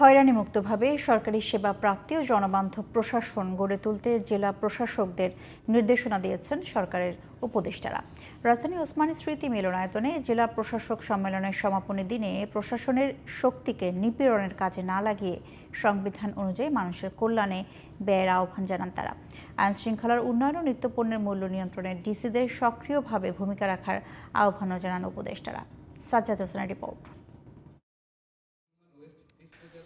হয়রানিমুক্তভাবে সরকারি সেবা প্রাপ্তি ও জনবান্ধব প্রশাসন গড়ে তুলতে জেলা প্রশাসকদের নির্দেশনা দিয়েছেন সরকারের উপদেষ্টারা। রাজধানী ওসমানী স্মৃতি মিলনায়তনে জেলা প্রশাসক সম্মেলনের সমাপনী দিনে প্রশাসনের শক্তিকে নিপীড়নের কাজে না লাগিয়ে সংবিধান অনুযায়ী মানুষের কল্যাণে ব্যয়ের আহ্বান জানান তারা। আইন শৃঙ্খলার উন্নয়ন ও নিত্যপণ্যের মূল্য নিয়ন্ত্রণে ডিসিদের সক্রিয়ভাবে ভূমিকা রাখার আহ্বানও জানান উপদেষ্টারা। সাজ্জাদ হোসেনের রিপোর্ট।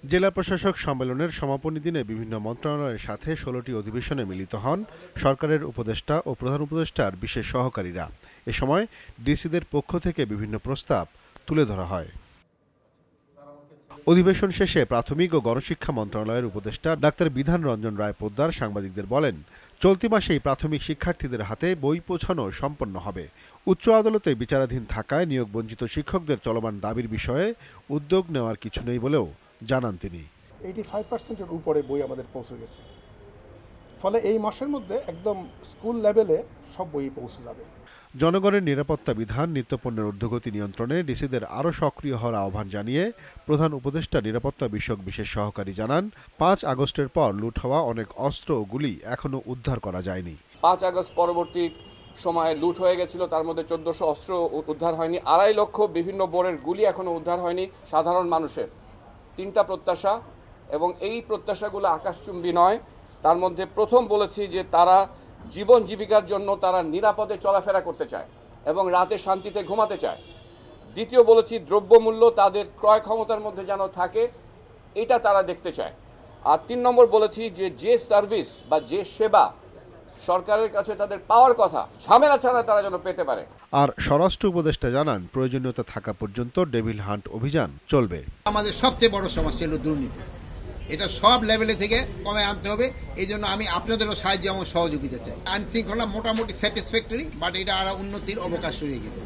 জেলা প্রশাসক সম্মেলনের সমাপনী দিনে বিভিন্ন মন্ত্রণালয়ের সাথে ষোলোটি অধিবেশনে মিলিত হন সরকারের উপদেষ্টা ও প্রধান উপদেষ্টার বিশেষ সহকারীরা। এ সময় ডিসিদের পক্ষ থেকে বিভিন্ন প্রস্তাব তুলে ধরা হয়। অধিবেশন শেষে প্রাথমিক ও গণশিক্ষা মন্ত্রণালয়ের উপদেষ্টা ডাক্তার বিধান রঞ্জন রায় পোদ্দার সাংবাদিকদের বলেন, চলতি মাসেই প্রাথমিক শিক্ষার্থীদের হাতে বই পৌঁছানো সম্পন্ন হবে। উচ্চ আদালতে বিচারাধীন থাকায় নিয়োগ বঞ্চিত শিক্ষকদের চলমান দাবির বিষয়ে উদ্যোগ নেওয়ার কিছু নেই বলেও জানান তিনি। এইটি ফাইভ পার্সেন্টের উপরে বই আমাদের পৌঁছে গেছে। ফলে এই মাসের মধ্যে একদম স্কুল লেভেলে সব বই পৌঁছে যাবে। জনগণের নিরাপত্তা বিধান নিত্যপণ্যের ঊর্ধ্বগতি নিয়ন্ত্রণে ডিসিদের আরও সক্রিয় হওয়ার আহ্বান জানিয়ে প্রধান উপদেষ্টা নিরাপত্তা বিষয়ক বিশেষ সহকারী জানান পাঁচ আগস্টের পর লুট হওয়া অনেক অস্ত্র ও গুলি এখনও উদ্ধার করা যায়নি। পাঁচ আগস্ট পরবর্তী সময়ে লুট হয়ে গেছিল তার মধ্যে চোদ্দশো অস্ত্র উদ্ধার হয়নি। আড়াই লক্ষ বিভিন্ন বোরের গুলি এখনও উদ্ধার হয়নি সাধারণ মানুষের। তিনটা প্রত্যাশা এবং এই প্রত্যাশাগুলো আকাশচুম্বী নয়। তার মধ্যে প্রথম বলেছি যে তারা জীবন জীবিকার জন্য তারা নিরাপদে চলাফেরা করতে চায় এবং রাতে শান্তিতে ঘুমাতে চায়। দ্বিতীয় বলেছি দ্রব্যমূল্য তাদের ক্রয় ক্ষমতার মধ্যে যেন থাকে, এটা তারা দেখতে চায়। আর তিন নম্বর বলেছি যে যে সার্ভিস বা যে সেবা সরকারের কাছে তাদের পাওয়ার কথা। ঝামেলা ছাড়া তারা যেন পেতে পারে। আর স্বরাষ্ট্র উপদেষ্টা জানান প্রয়োজনীয়তা থাকা পর্যন্ত ডেভিল হান্ট অভিযান চলবে। আমাদের সবচেয়ে বড় সমস্যা হলো দুর্নীতি। এটা সব লেভেলে থেকে কমে আনতে হবে। এই জন্য আমি আপনাদেরও সাহায্য এবং সহযোগিতা চাই। আইন শৃঙ্খলা মোটামুটি স্যাটিসফ্যাক্টরি বাট এটা আরও উন্নতির অবকাশ রয়ে গেছে।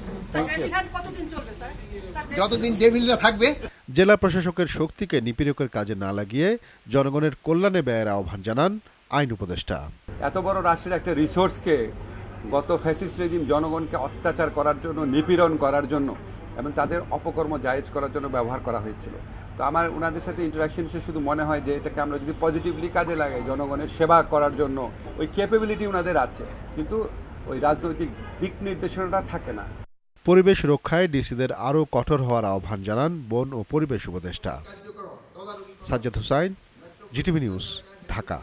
যতদিন ডেভিলরা থাকবে। জেলা প্রশাসকের শক্তিকে নিপীড়কের কাজে না লাগিয়ে জনগণের কল্যাণে ব্যয়ের আহ্বান জানান আইন উপদেষ্টা। এত বড় রাষ্ট্রের একটা রিসোর্সকে গত ফ্যাসিস্ট রেজিম জনগণকে অত্যাচার করার জন্য, নিপীড়ন করার জন্য এবং তাদের অপকর্ম জায়েজ করার জন্য ব্যবহার করা হয়েছিল। তো আমার ওনাদের সাথে ইন্টারাকশন শুধু মনে হয় যে এটাকে আমরা যদি পজিটিভলি কাজে লাগাই জনগণের সেবা করার জন্য, ওই ক্যাপেবিলিটি ওনাদের আছে। কিন্তু ওই রাজনৈতিক দিক নির্দেশনাটা থাকে না। পরিবেশ রক্ষায় ডিসিদের আরও কঠোর হওয়ার আহ্বান জানান বন ও পরিবেশ উপদেষ্টা। Sajjad Hussain, GTV news, Dhaka.